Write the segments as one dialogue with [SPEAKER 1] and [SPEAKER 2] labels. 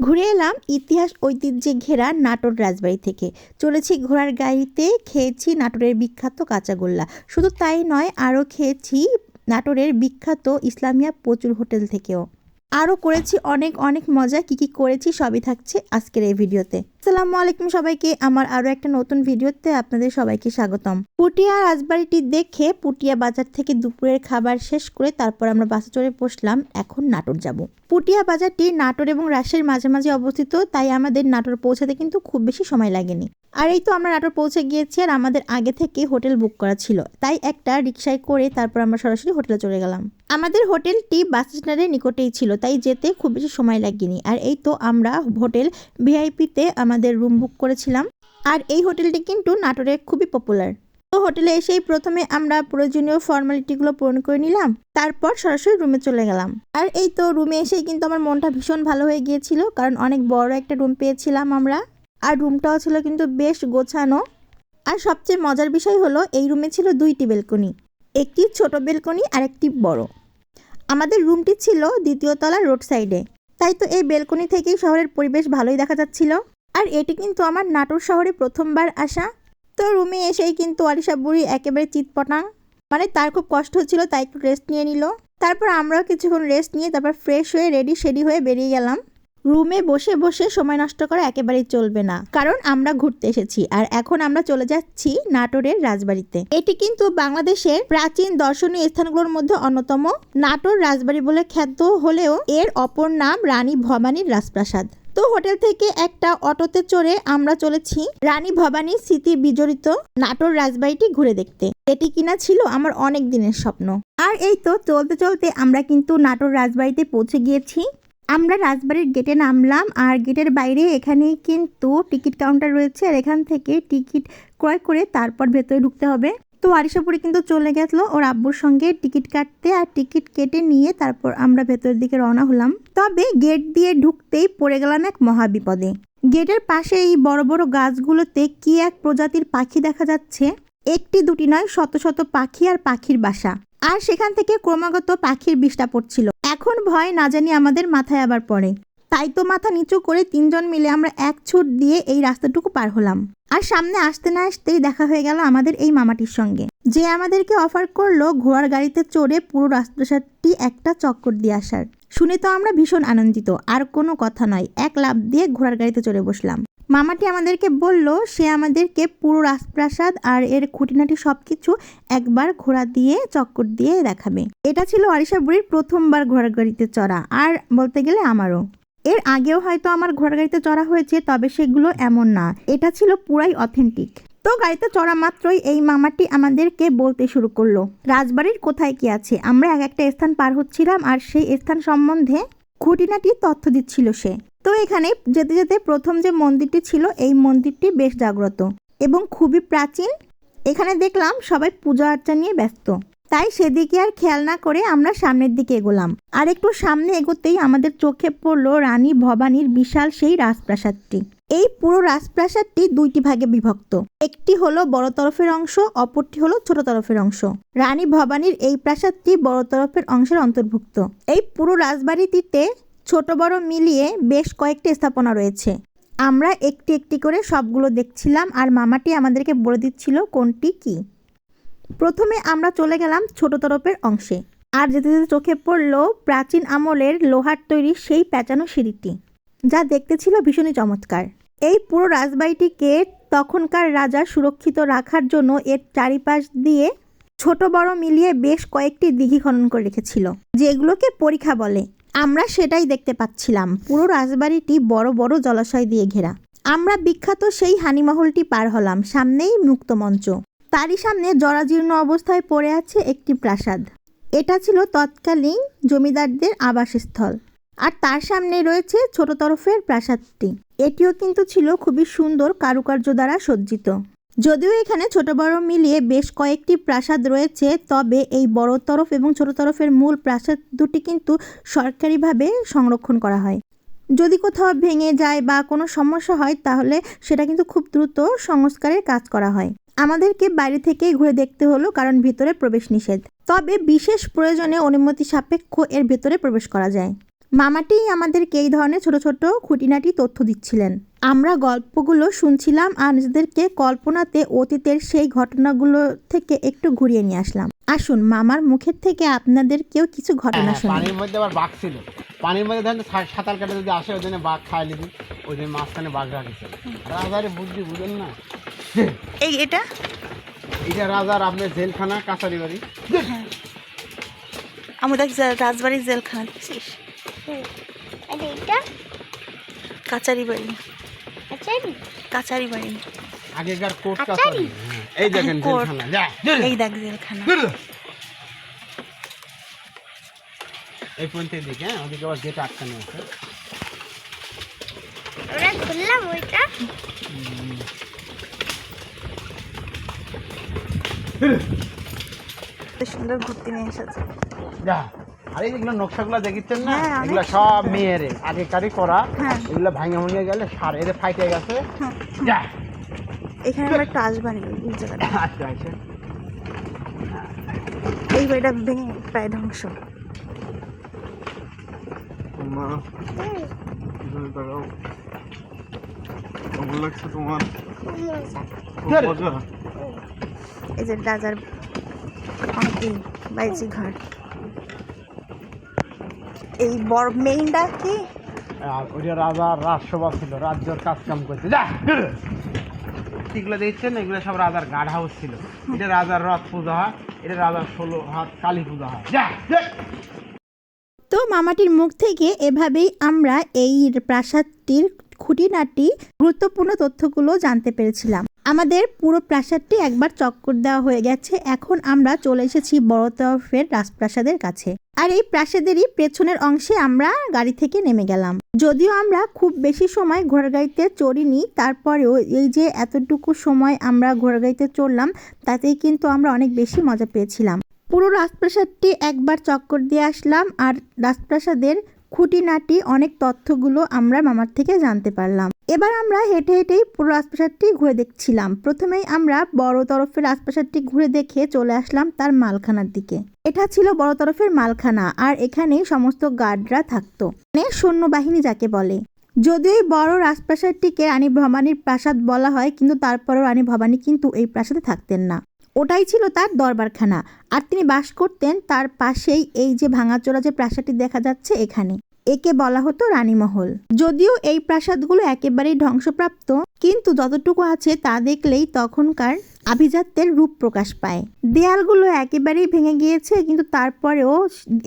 [SPEAKER 1] ঘুরে এলাম ইতিহাস ঐতিহ্যে ঘেরা নাটোর রাজবাড়ি থেকে। চলেছি ঘোড়ার গাড়িতে, খেয়েছি নাটোরের বিখ্যাত কাঁচাগোল্লা শুধু তাই নয়, আরও খেয়েছি নাটোরের বিখ্যাত ইসলামিয়া প্রচুর হোটেল থেকেও। আরও করেছি অনেক অনেক মজা। কি কি করেছি সবই থাকছে আজকের এই ভিডিওতে। আসসালামু আলাইকুম সবাইকে। আমার আরও একটা নতুন ভিডিওতে আপনাদের সবাইকে স্বাগতম। পুটিয়া রাজবাড়িটি দেখে পুটিয়া বাজার থেকে দুপুরের খাবার শেষ করে তারপর আমরা বাসে চড়ে বসলাম। এখন নাটোর যাব। পুটিয়া বাজারটি নাটোর এবং রাজশাহীর মাঝামাঝি অবস্থিত, তাই আমাদের নাটোর পৌঁছাতে কিন্তু খুব বেশি সময় লাগেনি। আর এই তো আমরা নাটোর পৌঁছে গিয়েছি আর আমাদের আগে থেকে হোটেল বুক করা ছিল। তাই একটা রিক্সায় করে তারপর আমরা সরাসরি হোটেলে চলে গেলাম। আমাদের হোটেলটি বাস স্ট্যান্ডের নিকটেই ছিল, তাই যেতে খুব বেশি সময় লাগেনি। আর এই তো আমরা হোটেল ভিআইপিতে আমাদের রুম বুক করেছিলাম। আর এই হোটেলটি কিন্তু নাটোরে খুবই পপুলার। তো হোটেলে এসেই প্রথমে আমরা প্রয়োজনীয় ফর্মালিটিগুলো পূরণ করে নিলাম, তারপর সরাসরি রুমে চলে গেলাম। আর এই তো রুমে এসেই কিন্তু আমার মনটা ভীষণ ভালো হয়ে গিয়েছিল, কারণ অনেক বড় একটা রুম পেয়েছিলাম আমরা। আর রুমটাও ছিল কিন্তু বেশ গোছানো। আর সবচেয়ে মজার বিষয় হলো, এই রুমে ছিল দুইটি বেলকনি। একটি ছোট বেলকনি আর একটি বড়। আমাদের রুমটি ছিল দ্বিতীয় তলার রোড সাইডে। তাই তো এই বেলকনি থেকেই শহরের পরিবেশ ভালোই দেখা যাচ্ছিল। আর এটি কিন্তু আমার নাটোর শহরে প্রথমবার আসা। তো রুমে এসেই কিন্তু আলিশা বুড়ি একেবারে চিৎপটাং। মানে তার খুব কষ্ট হচ্ছিল, তাই একটু রেস্ট নিয়ে নিল। তারপর আমরাও কিছুক্ষণ রেস্ট নিয়ে তারপর ফ্রেশ হয়ে রেডি শেডি হয়ে বেরিয়ে গেলাম। রুমে বসে বসে সময় নষ্ট করা একেবারেই চলবে না। কারণ আমরা ঘুরতে এসেছি আর এখন আমরা চলে যাচ্ছি নাটোরের রাজবাড়িতে। এটি কিন্তু বাংলাদেশের প্রাচীন দর্শনীয় স্থানগুলোর মধ্যে অন্যতম। নাটোর রাজবাড়ি বলে খ্যাত হলেও এর অপর নাম রানী ভবানীর রাজপ্রাসাদ। তো হোটেল থেকে একটা অটোতে চড়ে আমরা চলেছি রানী ভবানী স্মৃতি বিজড়িত নাটোর রাজবাড়িটি ঘুরে দেখতে। এটি কিনা ছিল আমার অনেক দিনের স্বপ্ন। আর এই তো চলতে চলতে আমরা কিন্তু নাটোর রাজবাড়িতে পৌঁছে গিয়েছি। আমরা রাজবাড়ির গেটে নামলাম আর গেটের বাইরে এখানেই কিন্তু টিকিট কাউন্টার রয়েছে আর এখান থেকে টিকিট ক্রয় করে তারপর ভেতরে ঢুকতে হবে। তো আরিশাপুরে কিন্তু চলে গেছিল ওর আব্বুর সঙ্গে টিকিট কাটতে আর টিকিট কেটে নিয়ে তারপর আমরা ভেতরের দিকে রওনা হলাম। তবে গেট দিয়ে ঢুকতেই পড়ে গেলাম এক মহাবিপদে। গেটের পাশে এই বড় বড় গাছগুলোতে কি এক প্রজাতির পাখি দেখা যাচ্ছে? একটি দুটি নয়, শত শত পাখি আর পাখির বাসা। আর সেখান থেকে ক্রমাগত পাখির বিষটা পড়ছিল। এখন ভয় না জানি আমাদের মাথায় আবার পড়ে। তাই তো মাথা নিচু করে তিনজন মিলে আমরা এক ছুট দিয়ে এই রাস্তাটুকু পার হলাম। আর সামনে আসতে না আসতেই দেখা হয়ে গেল আমাদের এই মামাটির সঙ্গে। যে আমাদেরকে অফার করল ঘোড়ার গাড়িতে চড়ে পুরো রাস্তাটি একটা চক্কর দিয়ে আসার। শুনে তো আমরা ভীষণ আনন্দিত, আর কোনো কথা নয়, এক লাভ দিয়ে ঘোড়ার গাড়িতে চড়ে বসলাম। মামাটি আমাদেরকে বলল, সে আমাদেরকে পুরো রাজপ্রাসাদ আর এর খুঁটিনাটি সব কিছু একবার ঘোড়া দিয়ে, চক্কর দিয়ে দেখাবে। এটা ছিল আরিশা বুড়ির প্রথমবার ঘোড়ার গাড়িতে চড়া, আর বলতে গেলে আমারও। এর আগেও হয়তো আমার ঘোড়া গাড়িতে চড়া হয়েছে, তবে সেগুলো এমন না। এটা ছিল পুরাই অথেন্টিক। তো গাড়িতে চড়া মাত্রই এই মামাটি আমাদেরকে বলতে শুরু করল, রাজবাড়ির কোথায় কি আছে? আমরা এক একটা স্থান পার হচ্ছিলাম আর সেই স্থান সম্বন্ধে খুঁটিনাটি তথ্য দিচ্ছিল সে। তো এখানে যেতে যেতে প্রথম যে মন্দিরটি ছিল, এই মন্দিরটি বেশ জাগ্রত এবং খুবই প্রাচীন। এখানে দেখলাম সবাই পূজা আর্চা নিয়ে ব্যস্ত। তাই সেদিকে আর খেয়াল না করে আমরা সামনের দিকে এগোলাম। আর একটু সামনে এগোতেই আমাদের চোখে পড়ল রানী ভবানীর বিশাল সেই রাজপ্রাসাদটি। এই পুরো রাজপ্রাসাদটি দুইটি ভাগে বিভক্ত। একটি হলো বড় তরফের অংশ, অপরটি হলো ছোট তরফের অংশ। রানী ভবানীর এই প্রাসাদটি বড় তরফের অংশের অন্তর্ভুক্ত। এই পুরো রাজবাড়িটিতে ছোট বড় মিলিয়ে বেশ কয়েকটি স্থাপনা রয়েছে। আমরা একটি একটি করে সবগুলো দেখছিলাম আর মামাটি আমাদেরকে বলে দিচ্ছিল কোনটি কি। প্রথমে আমরা চলে গেলাম ছোট তরফের অংশে। আর যেতে যেতে চোখে পড়ল প্রাচীন আমলের লোহার তৈরি সেই প্যাঁচানো সিঁড়িটি, যা দেখতে ছিল ভীষণই চমৎকার। এই পুরো রাজবাড়িটিকে তখনকার রাজা সুরক্ষিত রাখার জন্য এর চারিপাশ দিয়ে ছোট বড় মিলিয়ে বেশ কয়েকটি দিঘি খনন করে রেখেছিল, যেগুলোকে পরীক্ষা বলে। আমরা সেটাই দেখতে পাচ্ছিলাম। পুরো রাজবাড়িটি বড় বড় জলাশয় দিয়ে ঘেরা। আমরা বিখ্যাত সেই হানিমহলটি পার হলাম, সামনেই মুক্তমঞ্চ তারই সামনে জরাজীর্ণ অবস্থায় পড়ে আছে একটি প্রাসাদ। এটা ছিল তৎকালীন জমিদারদের আবাসস্থল। আর তার সামনে রয়েছে ছোট তরফের প্রাসাদটি। এটিও কিন্তু ছিল খুবই সুন্দর কারুকার্য দ্বারা সজ্জিত। যদিও এখানে ছোট বড় মিলিয়ে বেশ কয়েকটি প্রাসাদ রয়েছে, তবে এই বড় তরফ এবং ছোট তরফের মূল প্রাসাদ দুটি কিন্তু সরকারিভাবে সংরক্ষণ করা হয়। যদি কোথাও ভেঙে যায় বা কোনো সমস্যা হয়, তাহলে সেটা কিন্তু খুব দ্রুত সংস্কারের কাজ করা হয়। আমাদেরকে বাইরে থেকেই ঘুরে দেখতে হলো, কারণ ভিতরে প্রবেশ নিষেধ। তবে বিশেষ প্রয়োজনে অনুমতি সাপেক্ষ এর ভেতরে প্রবেশ করা যায়। মামাটি আমাদেরকে এই ধরনের ছোট ছোট খুঁটিনাটি তথ্য দিচ্ছিলেন। আমরা গল্পগুলো শুনছিলাম আর নিজেদেরকে কল্পনাতে অতীতের সেই ঘটনাগুলো থেকে একটু ঘুরিয়ে নিয়ে আসলাম। আসুন মামার মুখের থেকে আপনাদেরকেও কিছু ঘটনা
[SPEAKER 2] হ্যাঁ,
[SPEAKER 1] শোনাই।
[SPEAKER 2] পানির মধ্যে আবার বাঘ ছিল। পানির মধ্যে ধরেন সাঁতার কাটে যদি আসে ওই জন্য বাঘ খায় লিবি ওই জন্য মাঝখানে বাঘ রাখেছে। রাজারে বুদ্ধি বুঝেন না?
[SPEAKER 3] এই এটা?
[SPEAKER 2] এটা রাজার আপনার জেলখানা কাছারি বাড়ি
[SPEAKER 3] আমাদের যা- রাজবাড়ির জেলখানা দেখছিস?
[SPEAKER 4] আর এটা
[SPEAKER 3] কাচারি বাড়ি।
[SPEAKER 4] আচ্ছা
[SPEAKER 3] কাচারি বাড়ি।
[SPEAKER 2] আগেকার কোর্ট?
[SPEAKER 4] কাছারি
[SPEAKER 2] হ্যাঁ, এই দেখেন। জেলখানা। যা
[SPEAKER 3] এই দেখ জেলখানা।
[SPEAKER 2] এই পর্যন্ত দিকে হ্যাঁ ওদিকে আবার গেট আটকানো আছে।
[SPEAKER 4] ওরা খুললাম ওইটা।
[SPEAKER 3] সুন্দর ঘুরতে নিয়ে এসেছে।
[SPEAKER 2] যা। আর এইগুলো নকশাগুলো দেখিচ্ছেন না?
[SPEAKER 3] হ্যাঁ,
[SPEAKER 2] এগুলো সব মেয়েরে। আগেকারই করা
[SPEAKER 3] হ্যাঁ।
[SPEAKER 2] এগুলো ভাঙে ভুঙে গেলে সার এদের ফাইটে গেছে। যা।
[SPEAKER 3] এখানে আমরা একটা আসবানি এই জায়গাটা
[SPEAKER 2] আচ্ছা আচ্ছা।
[SPEAKER 3] এই বাড়িটা ভেঙে প্রায় ধ্বংস।
[SPEAKER 5] মা কেমন লাগছে তোমার?
[SPEAKER 3] এই যে রাজার বাইজি ঘর। এই বড় মেইনটা কি?
[SPEAKER 2] আর ওইটা রাজার রাজসভা ছিল রাজ্যের কাজ কাম করতে যা এগুলো দেখছেন এগুলো সব রাজার গার্ড হাউস ছিল। এটা রাজার রথ পূজা হয় এটা রাজার ষোলো হাত কালী পূজা হয়। যা যা।
[SPEAKER 1] তো মামাটির মুখ থেকে এভাবেই আমরা এই প্রাসাদটির খুঁটিনাটি গুরুত্বপূর্ণ তথ্যগুলো জানতে পেরেছিলাম। আমাদের পুরো প্রাসাদটি একবার চক্কর দেওয়া হয়ে গেছে। এখন আমরা চলে এসেছি বড় তরফের রাজপ্রাসাদের কাছে। আর এই প্রাসাদেরই পেছনের অংশে আমরা গাড়ি থেকে নেমে গেলাম। যদিও আমরা খুব বেশি সময় ঘোড়ার গাড়িতে চড়িনি, তারপরেও এই যে এতটুকু সময় আমরা ঘোড়ার গাড়িতে চড়লাম, তাতেই কিন্তু আমরা অনেক বেশি মজা পেয়েছিলাম। পুরো রাজপ্রাসাদটি একবার চক্কর দিয়ে আসলাম, আর রাজপ্রাসাদের খুঁটিনাটি অনেক তথ্যগুলো আমরা মামার থেকে জানতে পারলাম। এবার আমরা হেঁটে হেঁটেই পুরো রাজপ্রাসাদটি ঘুরে দেখছিলাম। প্রথমেই আমরা বড় তরফের রাজপ্রাসাদটি ঘুরে দেখে চলে আসলাম তার মালখানার দিকে। এটা ছিল বড় তরফের মালখানা আর এখানেই সমস্ত গার্ডরা থাকতো। মানে সৈন্যবাহিনী যাকে বলে। যদিও এই বড় রাজপ্রাসাদটিকে রানী ভবানীর প্রাসাদ বলা হয়, কিন্তু তারপরও রানী ভবানী কিন্তু এই প্রাসাদে থাকতেন না। ওটাই ছিল তার দরবারখানা। আর তিনি বাস করতেন তার পাশেই এই যে ভাঙাচোরা যে প্রাসাদটি দেখা যাচ্ছে এখানে। একে বলা হতো রানীমহল। যদিও এই প্রাসাদগুলো একেবারেই ধ্বংসপ্রাপ্ত, কিন্তু যতটুকু আছে তা দেখলেই তখনকার আভিজাত্যের রূপ প্রকাশ পায়। দেয়ালগুলো একেবারেই ভেঙে গিয়েছে, কিন্তু তারপরেও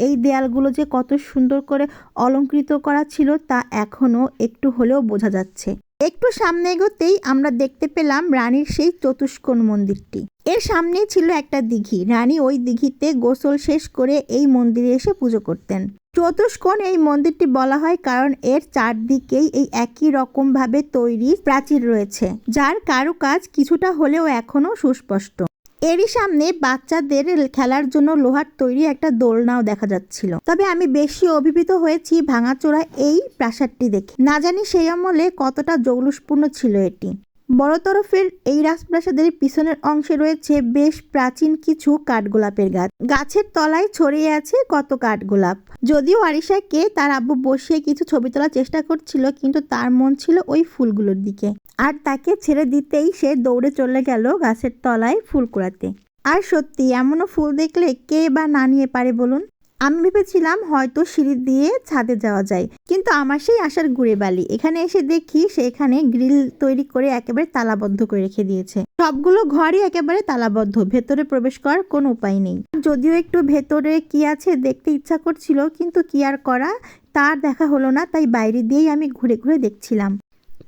[SPEAKER 1] এই দেয়ালগুলো যে কত সুন্দর করে অলঙ্কৃত করা ছিল তা এখনও একটু হলেও বোঝা যাচ্ছে। একটু সামনে এগোতেই আমরা দেখতে পেলাম রানীর সেই চতুষ্কোণ মন্দিরটি। এর সামনেই ছিল একটা দিঘি। রানী ওই দিঘিতে গোসল শেষ করে এই মন্দিরে এসে পুজো করতেন। চতুষ্কোণ এই মন্দিরটি বলা হয় কারণ এর চারদিকেই এই একই রকম ভাবে তৈরি প্রাচীর রয়েছে, যার কারুকাজ কিছুটা হলেও এখনও সুস্পষ্ট। এরই সামনে বাচ্চাদের খেলার জন্য লোহার তৈরি একটা দোলনাও দেখা যাচ্ছিল। তবে আমি বেশি অভিভূত হয়েছি ভাঙাচোরা এই প্রাসাদটি দেখে। না জানি সেই আমলে কতটা জৌলুসপূর্ণ ছিল এটি। বড় তরফের এই রাজপ্রাসাদের পিছনের অংশে রয়েছে বেশ প্রাচীন কিছু কাঠগোলাপের গাছ। গাছের তলায় ছড়িয়ে আছে কত কাঠগোলাপ। যদিও আরিশাকে তার আব্বু বসিয়ে কিছু ছবি তোলার চেষ্টা করছিল, কিন্তু তার মন ছিল ওই ফুলগুলোর দিকে। আর তাকে ছেড়ে দিতেই সে দৌড়ে চলে গেল গাছের তলায় ফুল কুড়াতে। আর সত্যি, এমনও ফুল দেখলে কে বা না নিয়ে পারে বলুন? আমি ভেবেছিলাম হয়তো সিঁড়ি দিয়ে ছাদে যাওয়া যায়, কিন্তু আমার সেই আশার গুড়ে বালি। এখানে এসে দেখি সেখানে গ্রিল তৈরি করে একেবারে তালাবদ্ধ করে রেখে দিয়েছে। সবগুলো ঘরই একেবারে তালাবদ্ধ, ভেতরে প্রবেশ করার কোনো উপায় নেই। যদিও একটু ভেতরে কি আছে দেখতে ইচ্ছা করছিল, কিন্তু কি আর করা তার দেখা হলো না, তাই বাইরে দিয়েই আমি ঘুরে ঘুরে দেখছিলাম।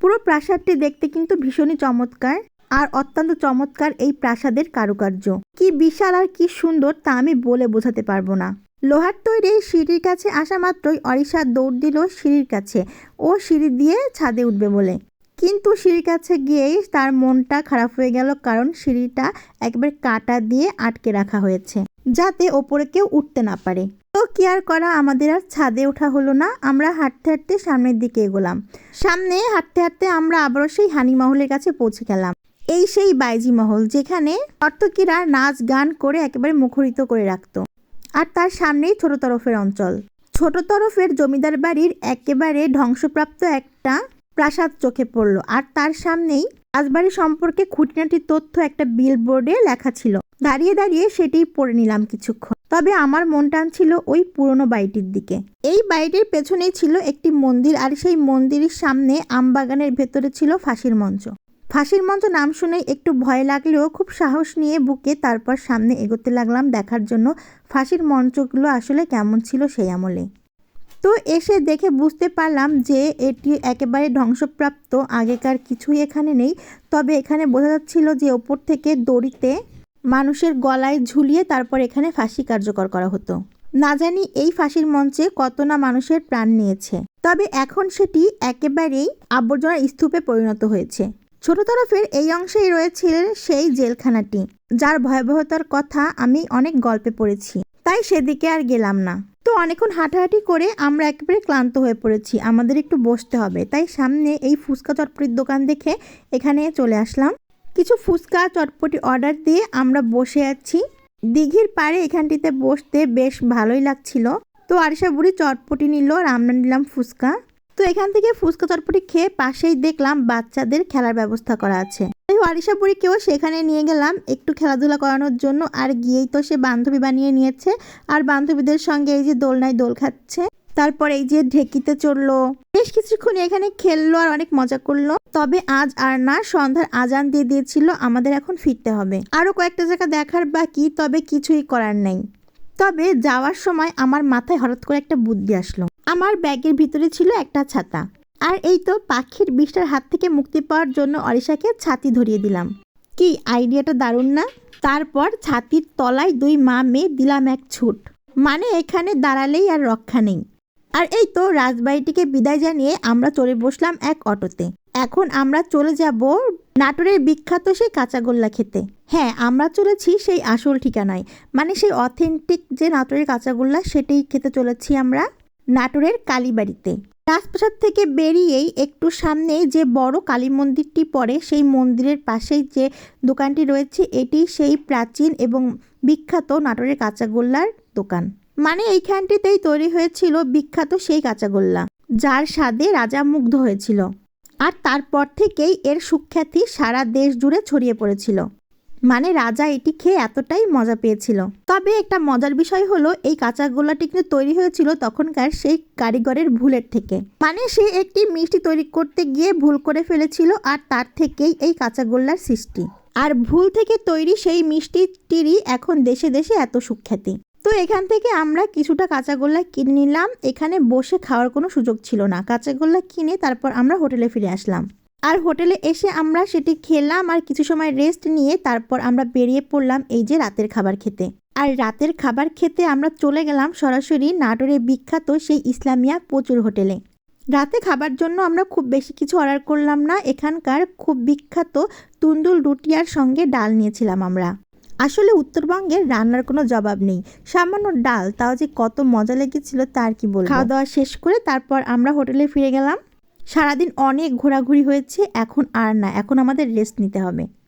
[SPEAKER 1] পুরো প্রাসাদটি দেখতে কিন্তু ভীষণই চমৎকার, আর অত্যন্ত চমৎকার এই প্রাসাদের কারুকার্য। কি বিশাল আর কি সুন্দর তা আমি বলে বোঝাতে পারব না। লোহার তৈরি সিঁড়ির কাছে আসা মাত্রই অরিশা দৌড় দিল সিঁড়ির কাছে ও সিঁড়ি দিয়ে ছাদে উঠবে বলে। কিন্তু সিঁড়ির কাছে গিয়েই তার মনটা খারাপ হয়ে গেল কারণ সিঁড়িটা একবার কাটা দিয়ে আটকে রাখা হয়েছে যাতে ওপরে কেউ উঠতে না পারে। তো কি আর করা, আমাদের আর ছাদে ওঠা হলো না, আমরা হাঁটতে হাঁটতে সামনের দিকে এগোলাম। সামনে হাঁটতে হাঁটতে আমরা আবারও সেই হানি মহলের কাছে পৌঁছে গেলাম। এই সেই বাইজি মহল যেখানে নর্তকীরা নাচ গান করে একেবারে মুখরিত করে রাখতো। আর তার সামনেই ছোট তরফের অঞ্চল। ছোট তরফের জমিদার বাড়ির একেবারে ধ্বংসপ্রাপ্ত একটা প্রাসাদ চোখে পড়ল আর তার সামনেই রাজবাড়ি সম্পর্কে খুঁটিনাটি তথ্য একটা বিলবোর্ডে লেখা ছিল। দাঁড়িয়ে দাঁড়িয়ে সেটি পড়ে নিলাম কিছুক্ষণ। তবে আমার মন টানছিল ওই পুরনো বাড়িটির দিকে। এই বাড়িটির পেছনেই ছিল একটি মন্দির আর সেই মন্দিরের সামনে আমবাগানের ভেতরে ছিল ফাঁসির মঞ্চ। ফাঁসির মঞ্চ নাম শুনে একটু ভয় লাগলেও খুব সাহস নিয়ে বুকে তারপর সামনে এগোতে লাগলাম দেখার জন্য। ফাঁসির মঞ্চগুলো আসলে কেমন ছিল সেই আমলে। তো এসে দেখে বুঝতে পারলাম যে এটি একেবারে ধ্বংসপ্রাপ্ত, আগেকার কিছুই এখানে নেই। তবে এখানে বোঝা যাচ্ছিল যে ওপর থেকে দড়িতে মানুষের গলায় ঝুলিয়ে তারপর এখানে ফাঁসি কার্যকর করা হতো। না জানি এই ফাঁসির মঞ্চে কত না মানুষের প্রাণ নিয়েছে। তবে এখন সেটি একেবারেই আবর্জনার স্তূপে পরিণত হয়েছে। ছোট তরফের এই অংশেই রয়েছে সেই জেলখানাটি, যার ভয়াবহতার কথা আমি অনেক গল্পে পড়েছি। তাই সেদিকে আর গেলাম না। তো অনেকক্ষণ হাঁটাহাঁটি করে আমরা একেবারে ক্লান্ত হয়ে পড়েছি। আমাদের একটু বসতে হবে। তাই সামনে এই ফুচকা চটপটির দোকান দেখে এখানে চলে আসলাম। কিছু ফুচকা চটপটি অর্ডার দিয়ে আমরা বসে আছি। দিঘির পাড়ে এখানটিতে বসতে বেশ ভালোই লাগছিল। তো আরিশা বুড়ি চটপটি নিল আর আমরা নিলাম ফুচকা। তো এখান থেকে ফুচকা চটপটি খেয়ে পাশেই দেখলাম বাচ্চাদের খেলার ব্যবস্থা করা আছে। তাই আরিশা বুড়িকেও সেখানে নিয়ে গেলাম একটু খেলাধুলা করানোর জন্য, আর গিয়েই তো সে বান্ধবী বানিয়ে নিয়েছে। আর বান্ধবীদের সঙ্গে এই যে দোলনায় দোল খাচ্ছে, তারপর এই যে ঢেকিতে চড়লো। বেশ কিছুক্ষণ এখানে খেললো আর অনেক মজা করল। তবে আজ আর না, সন্ধ্যার আজান দিয়ে দিয়েছিল, আমাদের এখন ফিরতে হবে। আরও কয়েকটা জায়গা দেখার বাকি, তবে কিছুই করার নেই। তবে যাওয়ার সময় আমার মাথায় হঠাৎ করে একটা বুদ্ধি আসলো। আমার ব্যাগের ভিতরে ছিল একটা ছাতা। আর এই তো পাখির বিষটার হাত থেকে মুক্তি পাওয়ার জন্য অরিশাকে ছাতি ধরিয়ে দিলাম। কি, আইডিয়াটা দারুণ না? তারপর ছাতির তলায় দুই মা মেয়ে দিলাম এক ছুট। মানে এখানে দাঁড়ালেই আর রক্ষা নেই। আর এই তো রাজবাড়িটিকে বিদায় জানিয়ে আমরা চলে বসলাম এক অটোতে। এখন আমরা চলে যাব নাটোরের বিখ্যাত সেই কাঁচাগোল্লা খেতে। হ্যাঁ আমরা চলেছি সেই আসল ঠিকানায়। মানে সেই অথেন্টিক যে নাটোরের কাঁচাগোল্লা, সেটাই খেতে চলেছি আমরা। নাটোরের কালীবাড়িতে। রাজপ্রাসাদ থেকে বেরিয়েই একটু সামনে যে বড় কালী মন্দিরটি পড়ে, সেই মন্দিরের পাশেই যে দোকানটি রয়েছে, এটি সেই প্রাচীন এবং বিখ্যাত নাটোরের কাঁচাগোল্লার দোকান। মানে এইখানটিতেই তৈরি হয়েছিল বিখ্যাত সেই কাঁচাগোল্লা, যার স্বাদে রাজা মুগ্ধ হয়েছিল। আর তারপর থেকেই এর সুখ্যাতি সারা দেশ জুড়ে ছড়িয়ে পড়েছিল। মানে রাজা এটি খেয়ে এতটাই মজা পেয়েছিল। তবে একটা মজার বিষয় হলো, এই কাঁচা গোল্লাটি কিন্তু তৈরি হয়েছিল তখনকার সেই কারিগরের ভুলের থেকে। মানে সে একটি মিষ্টি তৈরি করতে গিয়ে ভুল করে ফেলেছিল আর তার থেকেই এই কাঁচা গোল্লার সৃষ্টি। আর ভুল থেকে তৈরি সেই মিষ্টিটিরই এখন দেশে দেশে এত সুখ্যাতি। তো এখান থেকে আমরা কিছুটা কাঁচাগোল্লা কিনে নিলাম। এখানে বসে খাওয়ার কোনো সুযোগ ছিল না। কাঁচাগোল্লা কিনে তারপর আমরা হোটেলে ফিরে আসলাম। আর হোটেলে এসে আমরা সেটি খেলাম আর কিছু সময় রেস্ট নিয়ে তারপর আমরা বেরিয়ে পড়লাম এই যে রাতের খাবার খেতে। আর রাতের খাবার খেতে আমরা চলে গেলাম সরাসরি নাটোরে বিখ্যাত সেই ইসলামিয়া প্রচুর হোটেলে। রাতে খাবার জন্য আমরা খুব বেশি কিছু অর্ডার করলাম না, এখানকার খুব বিখ্যাত তুন্দুল রুটিয়ার সঙ্গে ডাল নিয়েছিলাম আমরা। আসলে উত্তরবঙ্গের রান্নার কোনো জবাব নেই। সামান্য ডাল, তাও যে কত মজা লেগেছিল তার কি বলব? খাওয়া দাওয়া শেষ করে তারপর আমরা হোটেলে ফিরে গেলাম। সারাদিন অনেক ঘোরাঘুরি হয়েছে এখন আর না এখন আমাদের রেস্ট নিতে হবে।